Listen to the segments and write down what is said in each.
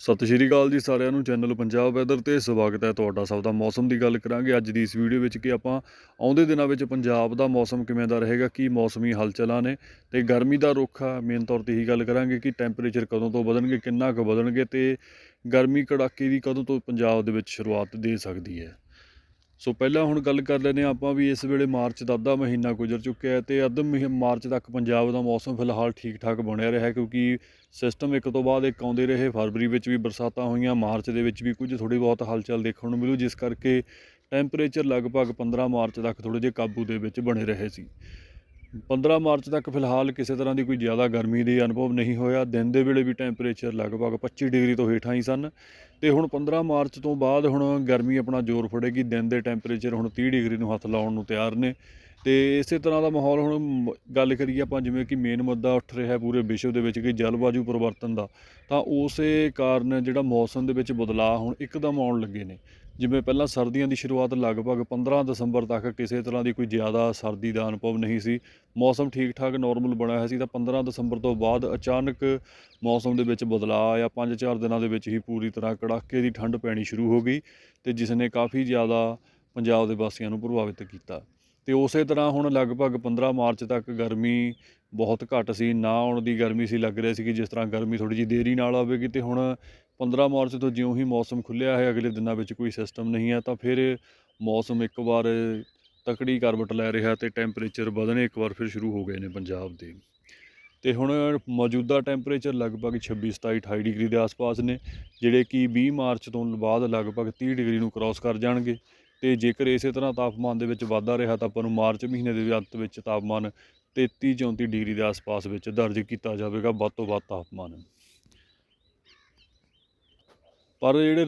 ਸਤਿ ਸ਼੍ਰੀ ਅਕਾਲ ਜੀ ਸਾਰਿਆਂ ਨੂੰ, ਚੈਨਲ ਪੰਜਾਬ ਵੈਦਰ ਤੇ ਸਵਾਗਤ ਹੈ ਤੁਹਾਡਾ ਸਭ ਦਾ। ਮੌਸਮ ਦੀ ਗੱਲ ਕਰਾਂਗੇ, ਅੱਜ ਦੀ ਇਸ ਵੀਡੀਓ ਵਿੱਚ ਕਿ ਆਪਾਂ ਆਉਂਦੇ ਦਿਨਾਂ ਵਿੱਚ ਪੰਜਾਬ ਦਾ ਮੌਸਮ ਕਿਵੇਂ ਦਾ ਰਹੇਗਾ, ਕੀ ਮੌਸਮੀ ਹਲਚਲਾਂ ਨੇ ਤੇ ਗਰਮੀ ਦਾ ਰੁੱਖ ਆ ਮੇਨ ਤੌਰ ਤੇ ਹੀ ਗੱਲ ਕਰਾਂਗੇ ਕਿ ਟੈਂਪਰੇਚਰ ਕਦੋਂ ਤੋਂ ਵਧਣਗੇ, ਕਿੰਨਾ ਕੁ ਵਧਣਗੇ ਤੇ ਗਰਮੀ ਕੜਾਕੇ ਦੀ ਕਦੋਂ ਤੋਂ ਪੰਜਾਬ ਦੇ ਵਿੱਚ ਸ਼ੁਰੂਆਤ ਦੇ ਸਕਦੀ ਹੈ। ਸੋ ਪਹਿਲਾਂ ਹੁਣ ਗੱਲ ਕਰ ਲੈਂਦੇ ਹਾਂ ਆਪਾਂ ਵੀ ਇਸ ਵੇਲੇ ਮਾਰਚ ਦਾ ਅੱਧਾ ਮਹੀਨਾ ਗੁਜ਼ਰ ਚੁੱਕਿਆ ਹੈ ਤੇ ਅੱਧ ਮਹੀ- ਮਾਰਚ ਤੱਕ ਪੰਜਾਬ ਦਾ ਮੌਸਮ ਫਿਲਹਾਲ ਠੀਕ ਠਾਕ ਬਣਿਆ ਰਿਹਾ ਕਿਉਂਕਿ ਸਿਸਟਮ ਇੱਕ ਤੋਂ ਬਾਅਦ ਇੱਕ ਆਉਂਦੇ ਰਹੇ, ਫਰਵਰੀ ਵਿੱਚ ਵੀ ਬਰਸਾਤਾਂ ਹੋਈਆਂ, ਮਾਰਚ ਦੇ ਵਿੱਚ ਵੀ ਕੁਝ ਥੋੜੀ ਬਹੁਤ ਹਲਚਲ ਦੇਖਣ ਨੂੰ ਮਿਲੂ, ਜਿਸ ਕਰਕੇ ਟੈਂਪਰੇਚਰ ਲਗਭਗ 15 ਮਾਰਚ ਤੱਕ ਥੋੜੇ ਜਿਹੇ ਕਾਬੂ ਦੇ ਵਿੱਚ ਬਣੇ ਰਹੇ ਸੀ। 15 ਮਾਰਚ ਤੱਕ ਫਿਲਹਾਲ ਕਿਸੇ ਤਰ੍ਹਾਂ ਦੀ ਕੋਈ ਜ਼ਿਆਦਾ ਗਰਮੀ ਦੇ ਅਨੁਭਵ ਨਹੀਂ ਹੋਇਆ। ਦਿਨ ਦੇ ਵੇਲੇ ਵੀ ਟੈਂਪਰੇਚਰ ਲਗਭਗ 25 ਡਿਗਰੀ ਤੋਂ ਹੇਠਾਂ ਹੀ ਸਨ ਤੇ ਹੁਣ 15 ਮਾਰਚ ਤੋਂ ਬਾਅਦ ਹੁਣ ਗਰਮੀ ਆਪਣਾ ਜ਼ੋਰ ਫੜੇਗੀ। ਦਿਨ ਦੇ ਟੈਂਪਰੇਚਰ ਹੁਣ 30 ਡਿਗਰੀ ਨੂੰ ਹੱਥ ਲਾਉਣ ਨੂੰ ਤਿਆਰ ਨੇ ਤੇ ਇਸੇ ਤਰ੍ਹਾਂ ਦਾ ਮਾਹੌਲ ਹੁਣ ਗੱਲ ਕਰੀਏ ਆਪਾਂ ਜਿਵੇਂ ਕਿ ਮੇਨ ਮੁੱਦਾ ਉੱਠ ਰਿਹਾ ਹੈ ਪੂਰੇ ਵਿਸ਼ਵ ਦੇ ਵਿੱਚ ਕਿ ਜਲਵਾਯੂ ਪਰਿਵਰਤਨ ਦਾ, ਤਾਂ ਉਸੇ ਕਾਰਨ ਜਿਹੜਾ ਮੌਸਮ ਦੇ ਵਿੱਚ ਬਦਲਾਅ ਹੁਣ ਇੱਕਦਮ ਆਉਣ ਲੱਗੇ ਨੇ। ਜਿਵੇਂ ਪਹਿਲਾਂ ਸਰਦੀਆਂ ਦੀ ਸ਼ੁਰੂਆਤ ਲਗਭਗ 15 ਦਸੰਬਰ ਤੱਕ ਕਿਸੇ ਤਰ੍ਹਾਂ ਦੀ ਕੋਈ ਜ਼ਿਆਦਾ ਸਰਦੀ ਦਾ ਅਨੁਭਵ ਨਹੀਂ ਸੀ। ਮੌਸਮ ਠੀਕ ਠਾਕ ਨਾਰਮਲ ਬਣਿਆ ਹੋਇਆ ਸੀ ਤਾਂ 15 ਦਸੰਬਰ ਤੋਂ ਬਾਅਦ ਅਚਾਨਕ ਮੌਸਮ ਦੇ ਵਿੱਚ ਬਦਲਾਅ ਆਇਆ। 5-4 ਦਿਨਾਂ ਦੇ ਵਿੱਚ ਹੀ ਪੂਰੀ ਤਰ੍ਹਾਂ ਕੜਾਕੇ ਦੀ ਠੰਡ ਪੈਣੀ ਸ਼ੁਰੂ ਹੋ ਗਈ ਤੇ ਜਿਸ ਨੇ ਕਾਫੀ ਜ਼ਿਆਦਾ ਪੰਜਾਬ ਦੇ ਵਾਸੀਆਂ ਨੂੰ ਪ੍ਰਭਾਵਿਤ ਕੀਤਾ। ਤੇ ਉਸੇ ਤਰ੍ਹਾਂ ਹੁਣ ਲਗਭਗ 15 ਮਾਰਚ ਤੱਕ ਗਰਮੀ ਬਹੁਤ ਘੱਟ ਸੀ, ਨਾ ਆਉਣ ਦੀ ਗਰਮੀ ਸੀ, ਲੱਗ ਰਿਹਾ ਸੀ ਕਿ ਜਿਸ ਤਰ੍ਹਾਂ ਗਰਮੀ ਥੋੜੀ ਜਿਹੀ ਦੇਰੀ ਨਾਲ ਆਵੇਗੀ ਤੇ ਹੁਣ 15 ਮਾਰਚ ਤੋਂ ਜਿਉਂ ਹੀ ਮੌਸਮ ਖੁੱਲਿਆ ਹੈ, ਅਗਲੇ ਦਿਨਾਂ ਵਿੱਚ ਕੋਈ ਸਿਸਟਮ ਨਹੀਂ ਹੈ, ਤਾਂ ਫਿਰ ਮੌਸਮ ਇੱਕ ਵਾਰ ਤਕੜੀ ਕਰਵਟ ਲੈ ਰਿਹਾ ਤੇ ਟੈਂਪਰੇਚਰ ਵਧਣੇ ਇੱਕ ਵਾਰ ਫਿਰ ਸ਼ੁਰੂ ਹੋ ਗਏ ਨੇ ਪੰਜਾਬ ਦੇ। ਤੇ ਹੁਣ ਮੌਜੂਦਾ ਟੈਂਪਰੇਚਰ ਲਗਭਗ 26 27 28 ਡਿਗਰੀ ਦੇ ਆਸ-ਪਾਸ ਨੇ, ਜਿਹੜੇ ਕਿ 20 ਮਾਰਚ ਤੋਂ ਬਾਅਦ ਲਗਭਗ 30 ਡਿਗਰੀ ਨੂੰ ਕ੍ਰਾਸ ਕਰ ਜਾਣਗੇ। ਤੇ ਜੇਕਰ ਇਸੇ ਤਰ੍ਹਾਂ ਤਾਪਮਾਨ ਦੇ ਵਿੱਚ ਵਾਧਾ ਰਿਹਾ ਤਾਂ ਆਪਾਂ ਨੂੰ ਮਾਰਚ ਮਹੀਨੇ ਦੇ ਅੰਤ ਵਿੱਚ ਤਾਪਮਾਨ 33 34 ਡਿਗਰੀ ਦੇ ਆਸ-ਪਾਸ ਵਿੱਚ ਦਰਜ ਕੀਤਾ ਜਾਵੇਗਾ ਵੱਧ ਤੋਂ ਵੱਧ ਤਾਪਮਾਨ। ਪਰ ਜਿਹੜੇ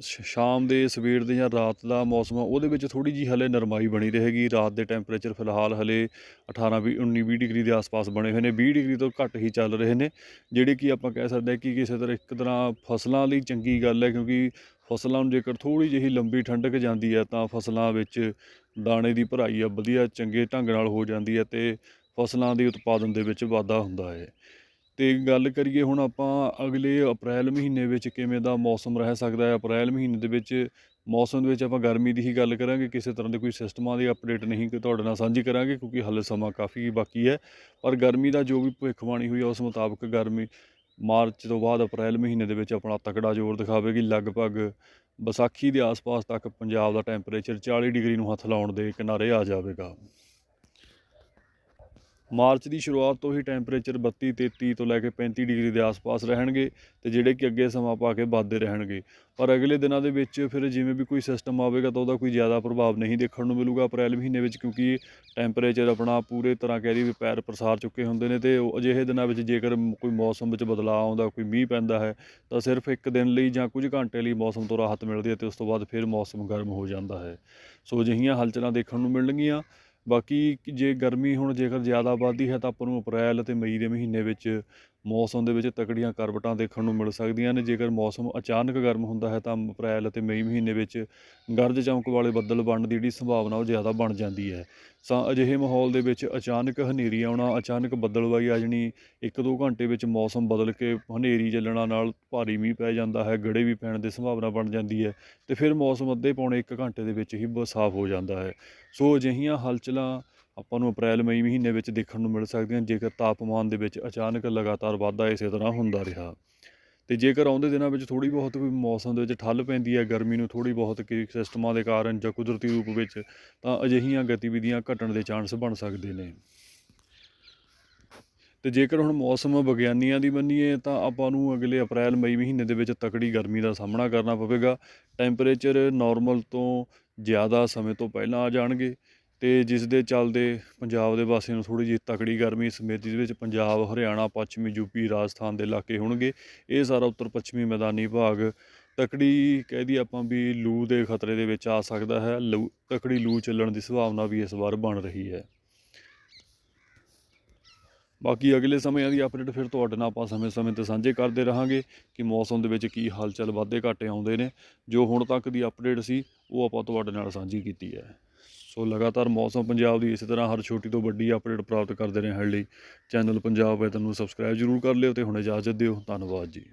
ਸ਼ਾਮ ਦੇ, ਸਵੇਰ ਦੇ ਜਾਂ ਰਾਤ ਦਾ ਮੌਸਮ ਆ, ਉਹਦੇ ਵਿੱਚ ਥੋੜੀ ਜੀ ਹਲੇ ਨਰਮਾਈ ਬਣੀ ਰਹੇਗੀ। ਰਾਤ ਦੇ ਟੈਂਪਰੇਚਰ ਫਿਲਹਾਲ ਹਲੇ 18 ਵੀ 19 20 ਡਿਗਰੀ ਦੇ ਆਸ-ਪਾਸ ਬਣੇ ਹੋਏ ਨੇ। 20 ਡਿਗਰੀ ਤੋਂ ਘੱਟ ਹੀ ਚੱਲ ਰਹੇ ਨੇ, ਜਿਹੜੇ ਕਿ ਆਪਾਂ ਕਹਿ ਸਕਦੇ ਹਾਂ ਕਿ ਕਿਸੇ ਤਰ੍ਹਾਂ ਇੱਕ ਤਰ੍ਹਾਂ ਫਸਲਾਂ ਲਈ ਚੰਗੀ ਗੱਲ ਹੈ, ਕਿਉਂਕਿ ਫਸਲਾਂ ਨੂੰ ਜੇਕਰ ਥੋੜੀ ਜਿਹੀ ਲੰਬੀ ਠੰਡਕ ਜਾਂਦੀ ਹੈ ਤਾਂ ਫਸਲਾਂ ਵਿੱਚ ਦਾਣੇ ਦੀ ਭਰਾਈ ਆ, ਵਧੀਆ ਚੰਗੇ ਢੰਗ ਨਾਲ ਹੋ ਜਾਂਦੀ ਹੈ ਤੇ ਫਸਲਾਂ ਦੇ ਉਤਪਾਦਨ ਦੇ ਵਿੱਚ ਵਾਧਾ ਹੁੰਦਾ ਹੈ। ਤੇ ਗੱਲ ਕਰੀਏ ਹੁਣ ਆਪਾਂ ਅਗਲੇ ਅਪ੍ਰੈਲ ਮਹੀਨੇ ਵਿੱਚ ਕਿਵੇਂ ਦਾ ਮੌਸਮ ਰਹਿ ਸਕਦਾ ਹੈ? ਅਪ੍ਰੈਲ ਮਹੀਨੇ ਦੇ ਵਿੱਚ ਮੌਸਮ ਦੇ ਵਿੱਚ ਆਪਾਂ ਗਰਮੀ ਦੀ ਹੀ ਗੱਲ ਕਰਾਂਗੇ, ਕਿਸੇ ਤਰ੍ਹਾਂ ਦੇ ਕੋਈ ਸਿਸਟਮਾਂ ਦੀ ਅਪਡੇਟ ਨਹੀਂ, ਕਿ ਤੁਹਾਡੇ ਨਾਲ ਸਾਂਝੀ ਕਰਾਂਗੇ ਕਿਉਂਕਿ ਹਾਲੇ ਸਮਾਂ ਕਾਫੀ ਬਾਕੀ ਹੈ। ਪਰ ਗਰਮੀ ਦਾ ਜੋ ਵੀ ਭਵਿੱਖਬਾਣੀ ਹੋਈ ਹੈ ਉਸ ਮੁਤਾਬਕ ਗਰਮੀ ਮਾਰਚ ਤੋਂ ਬਾਅਦ ਅਪ੍ਰੈਲ ਮਹੀਨੇ ਦੇ ਵਿੱਚ ਆਪਣਾ ਤਕੜਾ ਜ਼ੋਰ ਦਿਖਾਵੇਗੀ। ਲਗਭਗ ਵਿਸਾਖੀ ਦੇ ਆਸ-ਪਾਸ ਤੱਕ ਪੰਜਾਬ ਦਾ ਟੈਂਪਰੇਚਰ 40 ਡਿਗਰੀ ਨੂੰ ਹੱਥ ਲਾਉਣ ਦੇ ਕਿਨਾਰੇ ਆ ਜਾਵੇਗਾ। ਮਾਰਚ ਦੀ ਸ਼ੁਰੂਆਤ ਤੋਂ ਹੀ ਟੈਂਪਰੇਚਰ 32 33 ਤੋਂ ਲੈ ਕੇ 35 ਡਿਗਰੀ ਦੇ ਆਸ-ਪਾਸ ਰਹਿਣਗੇ ਤੇ ਜਿਹੜੇ ਕਿ ਅੱਗੇ ਸਮਾਂ ਪਾ ਕੇ ਵੱਧਦੇ ਰਹਿਣਗੇ। ਪਰ ਅਗਲੇ ਦਿਨਾਂ ਦੇ ਵਿੱਚ ਫਿਰ ਜਿਵੇਂ ਵੀ ਕੋਈ ਸਿਸਟਮ ਆਵੇਗਾ ਤਾਂ ਉਹਦਾ ਕੋਈ ਜ਼ਿਆਦਾ ਪ੍ਰਭਾਵ ਨਹੀਂ ਦੇਖਣ ਨੂੰ ਮਿਲੂਗਾ ਅਪ੍ਰੈਲ ਮਹੀਨੇ ਵਿੱਚ ਕਿਉਂਕਿ ਟੈਂਪਰੇਚਰ ਆਪਣਾ ਪੂਰੇ ਤਰ੍ਹਾਂ ਕਹਿ ਰਹੀ ਪੈਰ ਪ੍ਰਸਾਰ ਚੁੱਕੇ ਹੁੰਦੇ ਨੇ ਤੇ ਉਹ ਅਜਿਹੇ ਦਿਨਾਂ ਵਿੱਚ ਜੇਕਰ ਕੋਈ ਮੌਸਮ ਵਿੱਚ ਬਦਲਾਅ ਆਉਂਦਾ, ਕੋਈ ਮੀਂਹ ਪੈਂਦਾ ਹੈ, ਤਾਂ ਸਿਰਫ ਇੱਕ ਦਿਨ ਲਈ ਜਾਂ ਕੁਝ ਘੰਟੇ ਲਈ ਮੌਸਮ ਤੋਂ ਰਾਹਤ ਮਿਲਦੀ ਹੈ ਤੇ ਉਸ ਤੋਂ ਬਾਅਦ ਫਿਰ ਮੌਸਮ ਗਰਮ ਹੋ ਜਾਂਦਾ ਹੈ। ਸੋ ਅਜਿਹੀਆਂ ਹਲਚਲਾਂ ਦੇਖਣ ਨੂੰ ਮਿਲਣਗੀਆਂ। ਬਾਕੀ ਜੇ ਗਰਮੀ ਹੁਣ ਜੇਕਰ ਜ਼ਿਆਦਾ ਵੱਧਦੀ ਹੈ ਤਾਂ ਆਪਾਂ ਨੂੰ ਅਪ੍ਰੈਲ ਅਤੇ ਮਈ ਦੇ ਮਹੀਨੇ ਵਿੱਚ ਮੌਸਮ ਦੇ ਵਿੱਚ ਤਕੜੀਆਂ ਕਰਵਟਾਂ ਦੇਖਣ ਨੂੰ ਮਿਲ ਸਕਦੀਆਂ ਨੇ। ਜੇਕਰ ਮੌਸਮ ਅਚਾਨਕ ਗਰਮ ਹੁੰਦਾ ਹੈ ਤਾਂ ਅਪ੍ਰੈਲ ਅਤੇ ਮਈ ਮਹੀਨੇ ਵਿੱਚ ਗਰਜ ਚਮਕ ਵਾਲੇ ਬੱਦਲ ਬਣਨ ਦੀ ਜਿਹੜੀ ਸੰਭਾਵਨਾ ਉਹ ਜ਼ਿਆਦਾ ਬਣ ਜਾਂਦੀ ਹੈ। ਤਾਂ ਅਜਿਹੇ ਮਾਹੌਲ ਦੇ ਵਿੱਚ ਅਚਾਨਕ ਹਨੇਰੀ ਆਉਣਾ, ਅਚਾਨਕ ਬੱਦਲਬਾਈ ਆ ਜਾਣੀ, ਇੱਕ ਦੋ ਘੰਟੇ ਵਿੱਚ ਮੌਸਮ ਬਦਲ ਕੇ ਹਨੇਰੀ ਚੱਲਣਾ ਨਾਲ ਭਾਰੀ ਮੀਂਹ ਪੈ ਜਾਂਦਾ ਹੈ, ਗੜੇ ਵੀ ਪੈਣ ਦੀ ਸੰਭਾਵਨਾ ਬਣ ਜਾਂਦੀ ਹੈ ਤੇ ਫਿਰ ਮੌਸਮ ਅੱਧੇ ਪੌਣੇ ਇੱਕ ਘੰਟੇ ਦੇ ਵਿੱਚ ਹੀ ਬ- ਸਾਫ਼ ਹੋ ਜਾਂਦਾ ਹੈ। ਸੋ ਅਜਿਹੀਆਂ ਹਲਚਲਾਂ ਆਪਾਂ ਨੂੰ ਅਪ੍ਰੈਲ, ਮਈ ਮਹੀਨੇ ਵਿੱਚ ਦੇਖਣ ਨੂੰ ਮਿਲ ਸਕਦੀਆਂ, ਜੇਕਰ ਤਾਪਮਾਨ ਦੇ ਵਿੱਚ ਅਚਾਨਕ ਲਗਾਤਾਰ ਵਾਧਾ ਇਸੇ ਤਰ੍ਹਾਂ ਹੁੰਦਾ ਰਿਹਾ। ਤੇ ਜੇਕਰ ਆਉਂਦੇ ਦਿਨਾਂ ਵਿੱਚ ਥੋੜੀ ਬਹੁਤ ਵੀ ਮੌਸਮ ਦੇ ਵਿੱਚ ਠੱਲ ਪੈਂਦੀ ਹੈ, ਗਰਮੀ ਨੂੰ ਥੋੜੀ ਬਹੁਤ ਕਿ ਸਿਸਟਮਾਂ ਦੇ ਕਾਰਨ ਜਾਂ ਕੁਦਰਤੀ ਰੂਪ ਵਿੱਚ, ਤਾਂ ਅਜਿਹੀਆਂ ਗਤੀਵਿਧੀਆਂ ਘਟਣ ਦੇ ਚਾਂਸ ਬਣ ਸਕਦੇ ਨੇ। ਤੇ ਜੇਕਰ ਹੁਣ ਮੌਸਮ ਵਿਗਿਆਨੀਆਂ ਦੀ ਮੰਨੀਏ, ਤਾਂ ਆਪਾਂ ਨੂੰ ਅਗਲੇ ਅਪ੍ਰੈਲ, ਮਈ ਮਹੀਨੇ ਦੇ ਵਿੱਚ ਤਕੜੀ ਗਰਮੀ ਦਾ ਸਾਹਮਣਾ ਕਰਨਾ ਪਵੇਗਾ। ਟੈਂਪਰੇਚਰ ਨਾਰਮਲ ਤੋਂ ਜ਼ਿਆਦਾ ਸਮੇਂ ਤੋਂ ਪਹਿਲਾਂ ਆ ਜਾਣਗੇ। ਅਤੇ ਜਿਸ ਦੇ ਚੱਲਦੇ ਪੰਜਾਬ ਦੇ ਵਾਸੀਆਂ ਨੂੰ ਥੋੜ੍ਹੀ ਜਿਹੀ ਤਕੜੀ ਗਰਮੀ ਸਮੇਤ ਜਿਹਦੇ ਵਿੱਚ ਪੰਜਾਬ, ਹਰਿਆਣਾ, ਪੱਛਮੀ ਯੂਪੀ ਰਾਜਸਥਾਨ ਦੇ ਇਲਾਕੇ ਹੋਣਗੇ। ਇਹ ਸਾਰਾ ਉੱਤਰ ਪੱਛਮੀ ਮੈਦਾਨੀ ਭਾਗ। ਤਕੜੀ ਕਹਿ ਦੀ ਆਪਾਂ ਵੀ ਲੂ ਦੇ ਖਤਰੇ ਦੇ ਵਿੱਚ ਆ ਸਕਦਾ ਹੈ। ਲੂ, ਤਕੜੀ ਲੂ ਚੱਲਣ ਦੀ ਸੰਭਾਵਨਾ ਵੀ ਇਸ ਵਾਰ ਬਣ ਰਹੀ ਹੈ। ਬਾਕੀ ਅਗਲੇ ਸਮਿਆਂ ਦੀ ਅਪਡੇਟ ਫਿਰ ਤੁਹਾਡੇ ਨਾਲ ਆਪਾਂ ਸਮੇਂ-ਸਮੇਂ ਤੇ ਸਾਂਝੇ ਕਰਦੇ ਰਹਾਂਗੇ ਕਿ ਮੌਸਮ ਦੇ ਵਿੱਚ ਕੀ ਹਲਚਲ ਵਾਧੇ ਘਾਟੇ ਆਉਂਦੇ ਨੇ। ਜੋ ਹੁਣ ਤੱਕ ਦੀ ਅਪਡੇਟ ਸੀ, ਉਹ ਆਪਾਂ ਤੁਹਾਡੇ ਨਾਲ ਸਾਂਝੀ ਕੀਤੀ ਹੈ। ਸੋ ਲਗਾਤਾਰ ਮੌਸਮ ਪੰਜਾਬ ਦੀ ਇਸੇ ਤਰ੍ਹਾਂ ਹਰ ਛੋਟੀ ਤੋਂ ਵੱਡੀ ਅਪਡੇਟ ਪ੍ਰਾਪਤ ਕਰਦੇ ਰਹਿਣ ਲਈ ਚੈਨਲ ਪੰਜਾਬ ਹੈ ਤੁਹਾਨੂੰ ਸਬਸਕ੍ਰਾਈਬ ਜ਼ਰੂਰ ਕਰ ਲਿਓ ਤੇ ਹੁਣ ਇਜਾਜ਼ਤ ਦਿਓ, ਧੰਨਵਾਦ ਜੀ।